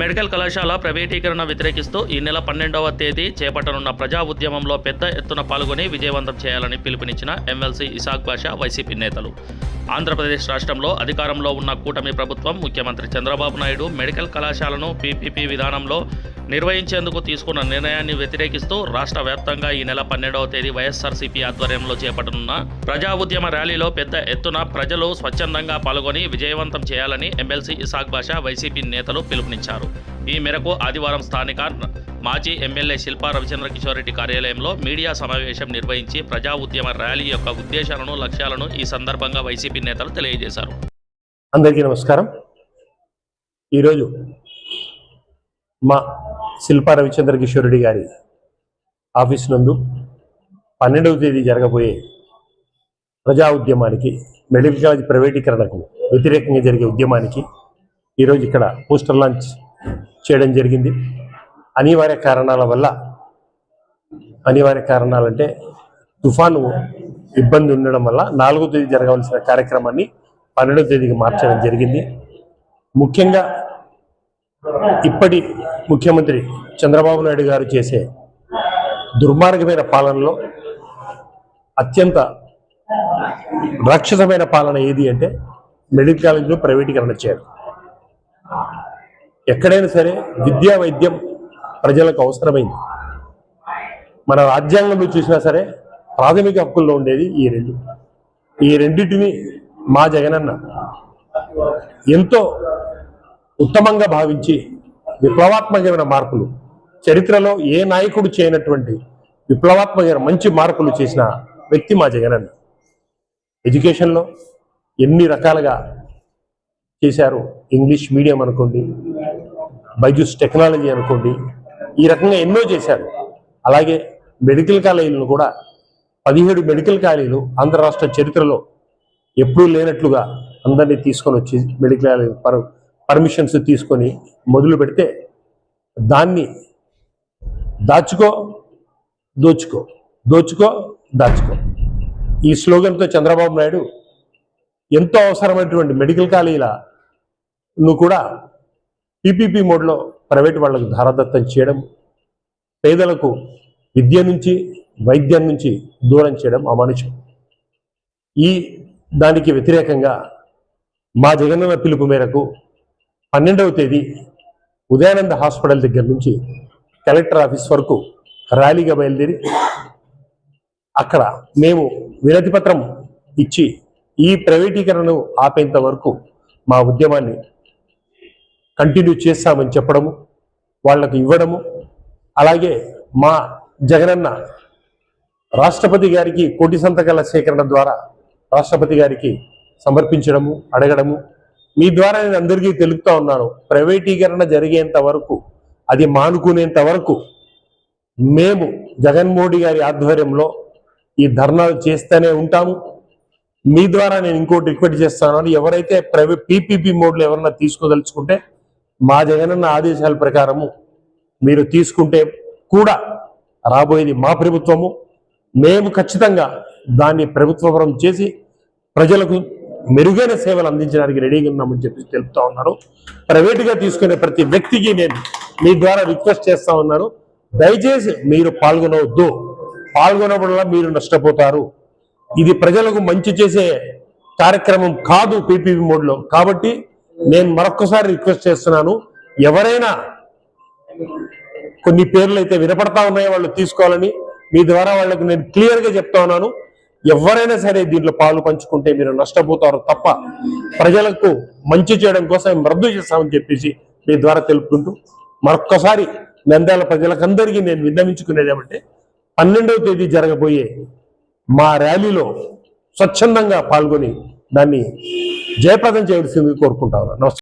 Medical కళాశాల ప్రైవేటీకరణ వ్యతిరేకిస్తూ ఈ నెల పన్నెండవ తేదీ చేపట్టనున్న ప్రజా ఉద్యమంలో పెద్ద ఎత్తున పాల్గొని విజయవంతం చేయాలని పిలుపునిచ్చిన ఎమ్మెల్సీ ఇసాక్ బాషా వైసీపీ నేతలు. ఆంధ్రప్రదేశ్ రాష్ట్రంలో అధికారంలో ఉన్న కూటమి ప్రభుత్వం ముఖ్యమంత్రి చంద్రబాబు నాయుడు మెడికల్ కళాశాలను పీపీపీ విధానంలో నిర్వహించేందుకు తీసుకున్న నిర్ణయాన్ని వ్యతిరేకిస్తూ రాష్ట్ర వ్యాప్తంగా ఈ నెల పన్నెండవ తేదీ వైఎస్ఆర్సీపీ ఆధ్వర్యంలో చేపట్టనున్న ప్రజా ఉద్యమ ర్యాలీలో పెద్ద ఎత్తున ప్రజలు స్వచ్ఛందంగా పాల్గొని విజయవంతం చేయాలని ఎమ్మెల్సీ ఇసాక్ బాషా వైసీపీ నేతలు పిలుపునిచ్చారు. ఈ మేరకు ఆదివారం స్థానిక మాజీ ఎమ్మెల్యే శిల్పా రవిచంద్ర కిషోర్ రెడ్డి కార్యాలయంలో మీడియా సమావేశం నిర్వహించి ప్రజా ఉద్యమ ర్యాలీ యొక్క ఉద్దేశాలను లక్ష్యాలను ఈ సందర్భంగా వైసీపీ నేతలు తెలియజేశారు. అందరికీ నమస్కారం. ఈరోజు మా శిల్పా రవిచంద్ర కిషోర్ రెడ్డి గారి ఆఫీస్ నందు పన్నెండవ తేదీ జరగబోయే ప్రజా ఉద్యమానికి మెడికల్ కాలేజ్ ప్రైవేటీకరణకు వ్యతిరేకంగా జరిగే ఉద్యమానికి ఈరోజు ఇక్కడ పోస్టర్ లాంచ్ చేయడం జరిగింది. అనివార్య కారణాల వల్ల అనివార్య కారణాలంటే తుఫాను ఇబ్బంది ఉండడం వల్ల నాలుగో తేదీ జరగవలసిన కార్యక్రమాన్ని పన్నెండవ తేదీకి మార్చడం జరిగింది. ముఖ్యంగా ఇప్పటి ముఖ్యమంత్రి చంద్రబాబు నాయుడు గారు చేసే దుర్మార్గమైన పాలనలో అత్యంత రక్షితమైన పాలన ఏది అంటే మెడికల్ కాలేజీలో ప్రైవేటీకరణ చేయడం. ఎక్కడైనా సరే విద్యా వైద్యం ప్రజలకు అవసరమైంది. మన రాజ్యాంగంలో చూసినా సరే ప్రాథమిక హక్కుల్లో ఉండేది ఈ రెండు. ఈ రెండింటిని మా జగనన్న ఎంతో ఉత్తమంగా భావించి విప్లవాత్మకమైన మార్పులు. చరిత్రలో ఏ నాయకుడు చేయనటువంటి విప్లవాత్మకమైన మంచి మార్పులు చేసిన వ్యక్తి మా జగనన్న. ఎడ్యుకేషన్లో ఎన్ని రకాలుగా చేశారు? ఇంగ్లీష్ మీడియం అనుకోండి బైజూస్ టెక్నాలజీ అనుకోండి ఈ రకంగా ఎన్నో చేశారు. అలాగే మెడికల్ కాలేజీలను కూడా పదిహేడు మెడికల్ కాలేజీలు ఆంధ్ర రాష్ట్ర చరిత్రలో ఎప్పుడూ లేనట్లుగా అందరినీ తీసుకొని వచ్చి మెడికల్ కాలేజీ పర్మిషన్స్ తీసుకొని మొదలు పెడితే దాన్ని దాచుకో దోచుకో దోచుకో దాచుకో. ఈ స్లోగన్తో చంద్రబాబు నాయుడు ఎంతో అవసరమైనటువంటి మెడికల్ కాలేజీలను కూడా పీపీపీ మోడ్లో ప్రైవేట్ వాళ్ళకు ధారదత్తం చేయడం పేదలకు విద్య నుంచి వైద్యం నుంచి దూరం చేయడం అమానుషం. ఈ దానికి వ్యతిరేకంగా మా జగనన్న పిలుపు మేరకు పన్నెండవ తేదీ ఉదయానంద హాస్పిటల్ దగ్గర నుంచి కలెక్టర్ ఆఫీస్ వరకు ర్యాలీగా బయలుదేరి అక్కడ మేము వినతి పత్రం ఇచ్చి ఈ ప్రైవేటీకరణను ఆపేంత వరకు మా ఉద్యమాన్ని కంటిన్యూ చేస్తామని చెప్పడము వాళ్ళకు ఇవ్వడము అలాగే మా జగనన్న రాష్ట్రపతి గారికి కోటి సంతకాల సేకరణ ద్వారా రాష్ట్రపతి గారికి సమర్పించడము అడగడము మీ ద్వారా నేను అందరికీ తెలుపుతా ఉన్నాను. ప్రైవేటీకరణ జరిగేంత వరకు అది మానుకునేంత వరకు మేము జగన్మోహన్ గారి ఆధ్వర్యంలో ఈ ధర్నాలు చేస్తూనే ఉంటాము. మీ ద్వారా నేను ఇంకోటి రిక్వెస్ట్ చేస్తాను. ఎవరైతే ప్రైవేట్ పీపీపీ మోడ్లో ఎవరన్నా తీసుకోదలుచుకుంటే మా జగనన్న ఆదేశాల ప్రకారము మీరు తీసుకుంటే కూడా రాబోయేది మా ప్రభుత్వము. మేము ఖచ్చితంగా దాన్ని ప్రభుత్వపరం చేసి ప్రజలకు మెరుగైన సేవలు అందించడానికి రెడీగా ఉన్నామని చెప్పి తెలుపుతా ఉన్నారు. ప్రైవేటుగా తీసుకునే ప్రతి వ్యక్తికి నేను మీ ద్వారా రిక్వెస్ట్ చేస్తా ఉన్నాను దయచేసి మీరు పాల్గొనవద్దు. పాల్గొనడం వల్ల మీరు నష్టపోతారు. ఇది ప్రజలకు మంచి చేసే కార్యక్రమం కాదు పీపీపీ మోడ్లో. కాబట్టి నేను మరొకసారి రిక్వెస్ట్ చేస్తున్నాను. ఎవరైనా కొన్ని పేర్లు అయితే వినపడతా ఉన్నాయో వాళ్ళు తీసుకోవాలని మీ ద్వారా వాళ్ళకు నేను క్లియర్గా చెప్తా ఉన్నాను. ఎవరైనా సరే దీంట్లో పాలు పంచుకుంటే మీరు నష్టపోతారు తప్ప ప్రజలకు మంచి చేయడం కోసం రద్దు చేస్తామని చెప్పేసి మీ ద్వారా తెలుపుకుంటూ మరొక్కసారి నంద్యాల ప్రజలకందరికీ నేను విన్నవించుకునేది ఏమంటే పన్నెండవ తేదీ జరగబోయే మా ర్యాలీలో స్వచ్ఛందంగా పాల్గొని దాన్ని జయప్రదం చేయవలసింది కోరుకుంటా నమస్కారం.